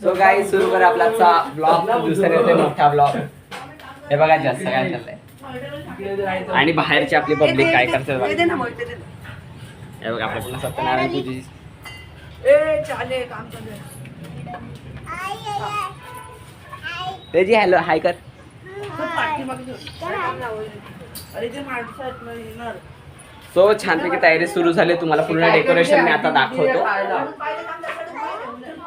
So गाई सुरू कर आपला ब्लॉग दुसरे होते मोठा ब्लॉग हे बघा जास्त काय चाललंय आणि बाहेरची आपली पब्लिक काय करतात बघा. हे बघा आपल्या सत्यनारायण पूजेची. त्याची हॅलो हाय कर. सो छानपैकी तयारी सुरू झाली. तुम्हाला पूर्ण डेकोरेशन मी आता दाखवतो.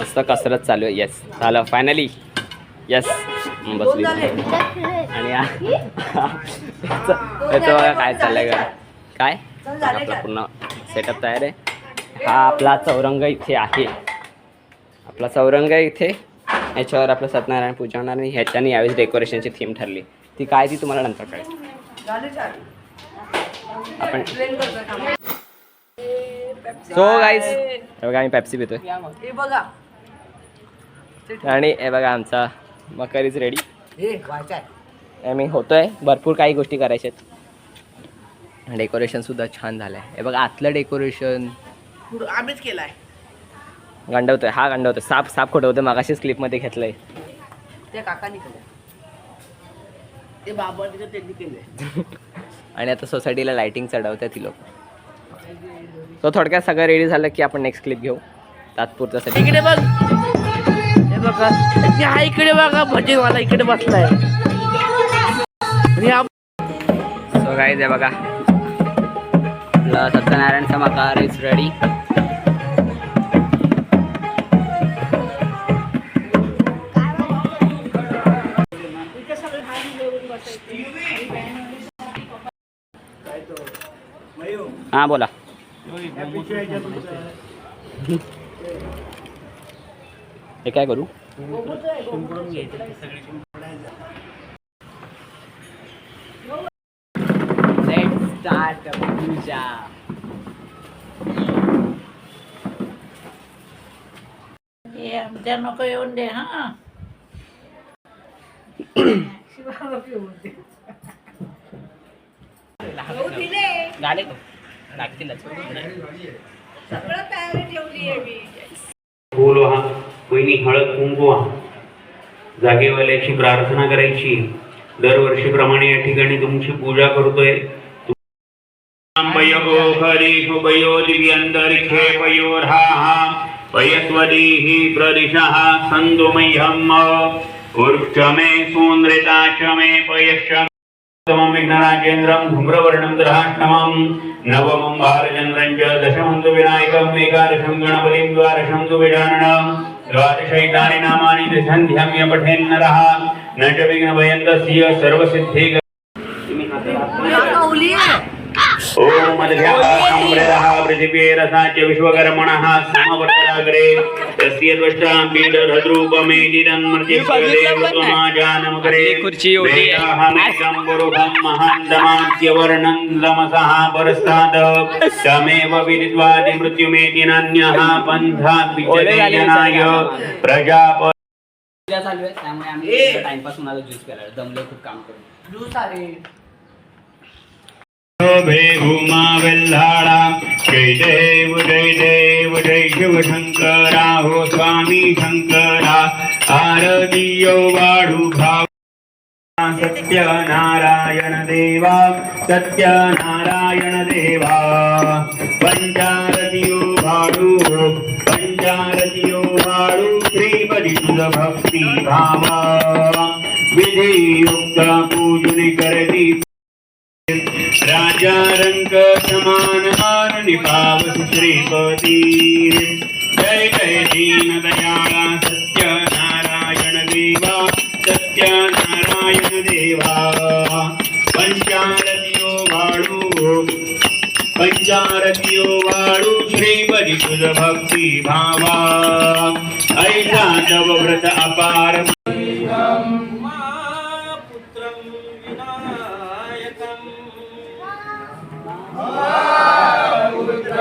मस्त कसरत चालू आहे. येस झालं. फायनली येस बसली. आणि याचं काय चाललंय का? काय? आपला पूर्ण सेटअप तयार आहे. हा आपला चौरंग इथे आहे. आपला चौरंग इथे. याच्यावर आपलं सत्यनारायण पूजा होणार आणि ह्याच्याने यावेळेस डेकोरेशनची थीम ठरली. ती काय ती तुम्हाला नंतर कळेल. आपण सो गाईज बघा आम्ही पेप्सी पितोय. हे बघा. आणि हे बघा आमचा मकरीज रेडी हे आम्ही होतोय. भरपूर काही गोष्टी करायच्या आहेत. डेकोरेशन सुद्धा छान झालं आहे हे बघा आतलं डेकोरेशन आम्हीच केलाय. गंडवतोय. हा गंडवतोय. साप साप खोटवतोय मागाशीच क्लिपमध्ये घेतलंय. ते काकांनी केलं ते बाबांनी त्यांनी केलंय. आणि आता सोसायटीला लाइटिंग चढवतात ती लोक. तो थोडक्यात सगळं रेडी झालं की आपण नेक्स्ट क्लिप घेऊ. तात्पुरत्यासाठी बघ. हे बघा. आणि हा इकडे बघा भजनवाला इकडे बसलाय. आणि सो आहे बघा. आपलं सत्यनारायणचा मकार इज रेडी हां बोला. हे काय करू? Let's start the puja. हे आमच्या नको येऊन दे हा. गाणे लागतीलच कोणी हळद कुंकू जागेवाल्याची प्रार्थना करायची. दरवर्षीप्रमाणे या ठिकाणी तुमची पूजा करतोय. पयो हरिषु पयो दिव्यन्तरिक्षे पयोर्हाः पयस्वदीः प्रदिशः सन्तु मह्यम् उर्क्ष मे सून्द्रिता मे पयश्च। उत्तमं विघ्नराजेन्द्रं धूम्रवर्णं दधाष्टमं नवमं भारचन्द्रं च दशमं तु विनायकम् एकादशं गणपतिं द्वादशं तु विजाननं। द्वादशैतानि नामानि त्रिसन्ध्यं य पठेन्नरः न च विघ्नभयन्तस्य सर्वसिद्धि ॐ मध्याः संवृतः पृथिवीरसाच विश्वकर्मणः समवर्तराग्रे तस्य एवढी आहे. वेदाहमेकं पुरुषं महान्तमात्यवर्णं तमसः परस्तात् तमेव विदित्वादि मृत्युमेति नान्यः पन्थात् ओले झाले विद्यते जनाय विचार प्रजाप चालू आहे त्यामुळे आम्ही टाइमपास होणार ज्यूस प्यायला दमलो खूप काम करून. ज्यूस आहे शोभे भूमा वेल्हाळा जय देव जय देव जय शिव शंकरा हो स्वामी शंकरा आरतीयो वाढू भाव. सत्य नारायण देवा सत्य नारायण देवा. पंचारतियो भाडू पंचारतियो भाडू श्रीपदी तुझ भक्ती भावा. हार निभावस श्रीपती जय जय दीन दयाळा सत्य नारायण देवा सत्य नारायण देवा। पंचारतियो वाळू पंचारतियो वाळू श्रीपदी करी तुझ भक्ती भावा ऐसा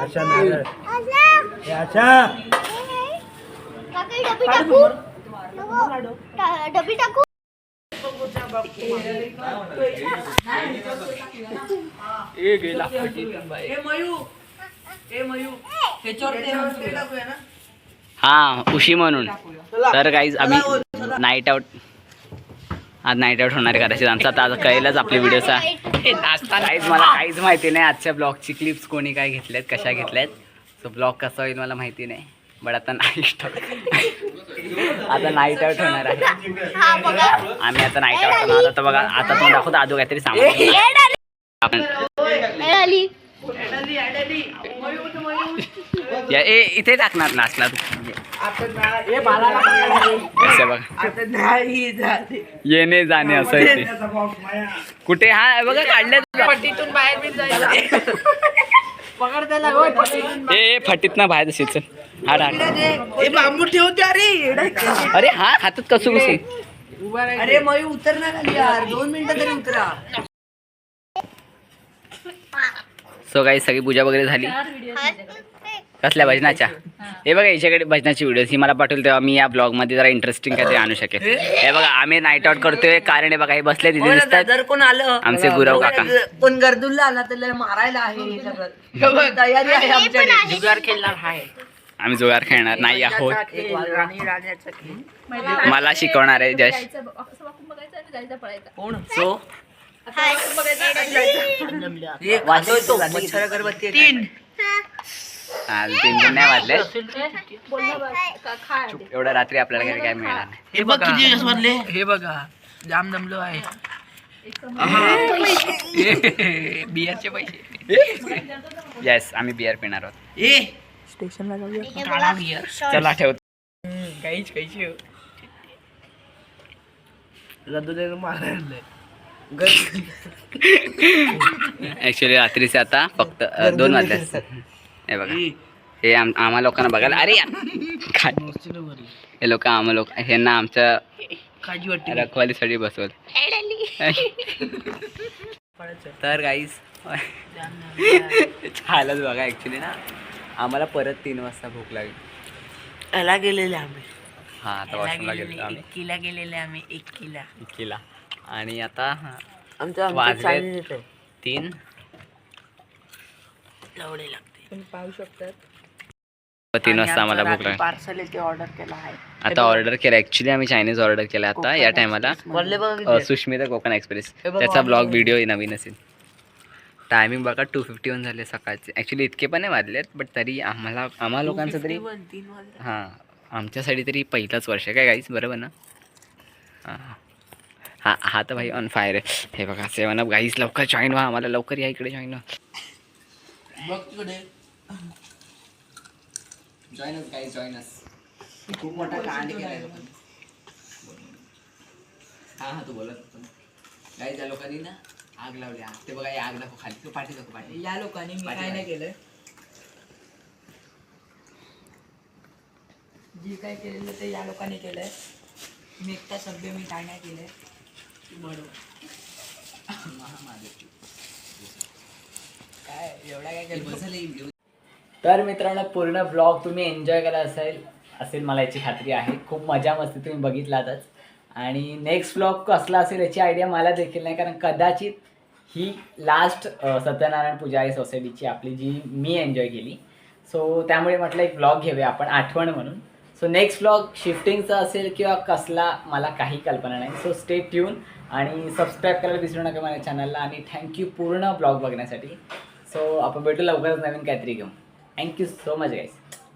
अच्छा नारळ. हे अच्छा काका डबी टाकू? नको. टा- डबी टाकू? हा उशी म्हणून. तर काहीच आम्ही नाईट आउट आज नाईट आउट होणार कदाचित आमचा आता आज कळेलच आपल्या व्हिडिओचा काहीच मला काहीच माहिती नाही आजच्या ब्लॉगची क्लिप्स कोणी काय घेतल्यात कशा घेतल्यात सो ब्लॉग कसा होईल मला माहिती नाही बट आता नाईट आता नाईट आउट होणार आहे आम्ही आता नाईट आउट होणार आता बघा आता तुम्ही दाखवतो आजू काहीतरी सांगू आपण या- ए इथे टाकणार नाचला तू. बाळाला असं बघा. आता नाही झाले येणे जाणे असं. कुठे? हा बघा काढलं पट्टीतून बाहेर बी जायला. पकड त्याला. होय, पट्टीतून ए फटीत ना बाहेर तशीच हे बांबू ठेवते अरे. अरे हा हातात कसू कसू अरे मयू उतर ना खाली यार. दोन मिनिटं तरी उतरा. सो काही सगळी पूजा वगैरे झाली. कसल्या भजनाच्या? हे बघा याच्याकडे भजनाची व्हिडिओ ही मला पाठवली तेव्हा मी या ब्लॉगमध्ये जरा इंटरेस्टिंग काहीतरी आणू शकेल हे बघा आम्ही नाईट आउट करतोय. कारण हे बघा हे बसले तिथे दिसतात. जर कोण आलं? आमचे गुरव काका. कोण गर्दुल्ला आला त्याला मारायला आहे हे तयारी आहे आमच्याकडे. जुगार खेळणार आहे. आम्ही जुगार खेळणार नाही आहोत. मला शिकवणार आहे जश. कोण? सो? हाय. वाजतोय तो मच्छर अगरबत्ती तीन. तीन तीन नाही वाजले. एवढ्या रात्री आपल्याला काही काय मिळणार नाही. हे बघ. किती दिवस वाजले. हे बघा. जाम जमलो आहे. बियरचे पैसे. येस आम्ही बिअर पिणार आहोत. ए. काळा. बियर. चला ठेवतो काहीच काहीच. रद्दूला मारायला ऍक्च्युली रात्रीचे आता फक्त दोन वाजले. असतात. हे बघा. हे आम आम्हा लोकांना बघायला. अरे काय? हे लोक आम्हा लोक ह्यांना आमच्या रखवालीसाठी बसवलं. आली. तर गाईस झालंच बघा ऍक्च्युली ना. आम्हाला परत तीन वाजता भूक लागली. याला गेलेले आम्ही. हा आता वॉशरूमला गेलो आम्ही. किला गेलेले आम्ही एक किला किला आणि आता आमच्या वाजले तीन. लवडे लागते पाहू शकतात. तीन वाजता आम्हाला भूक लागली. पार्सल येते ऑर्डर केला आहे. आता ऑर्डर केला. ऍक्च्युली आम्ही चायनीज ऑर्डर केला आता. या टायमाला बघा किती सुष्मिता कोकण एक्सप्रेस हे बघा, त्याचा ब्लॉग व्हिडिओ नवीन असेल. टायमिंग बघा टू फिफ्टी वन झाले सकाळचे. ॲक्च्युली इतके पण नाही वाजलेत बट तरी आम्हाला आम्हा लोकांचं तरी 51, तीन वाजले. हां आमच्यासाठी तरी पहिलाच वर्ष आहे. काय गाईस बरोबर ना? हां. हा हा तर भाई ऑन फायर आहे. हे बघा सेवन अप गाईस लवकर जॉईन व्हा. आम्हाला लवकर या इकडे जॉईन व्हा. बघ तिकडे. जॉईनच गाईस जॉईनस खूप मोठा कांड हां हां तू बोलत लोकांनी ना आग लावली. आग. ते बघा हे आग दाखव खाली. तू पाठी दाखव पाठी. या लोकांनी मी काय नाही केलंय. जे काय केलेलं ते या लोकांनी केलंय. मी एकटा सभ्य मी काय नाही केलंय काय एवढा काय केलं तर मित्रांनो पूर्ण ब्लॉग तुम्ही एन्जॉय केला असेल असेल मला याची खात्री आहे. खूप मजा मस्ती तुम्ही बघितलातच. आणि नेक्स्ट ब्लॉग कसला असेल याची आयडिया मला देखील नाही कारण कदाचित ही लास्ट सत्यनारायण पूजा आहे सोसायटीची आपली जी मी एन्जॉय केली. सो त्यामुळे म्हटलं एक ब्लॉग घेऊया आपण आठवण म्हणून. सो नेक्स्ट ब्लॉग शिफ्टिंगचा असेल किंवा कसला मला काही कल्पना नाही. सो स्टे ट्यून आणि सबस्क्राईब करायला विसरू नका माझ्या चॅनलला आणि थँक्यू पूर्ण ब्लॉग बघण्यासाठी. सो आपण भेटू लवकरच नवीन काहीतरी घेऊन. थँक्यू सो मच गाईस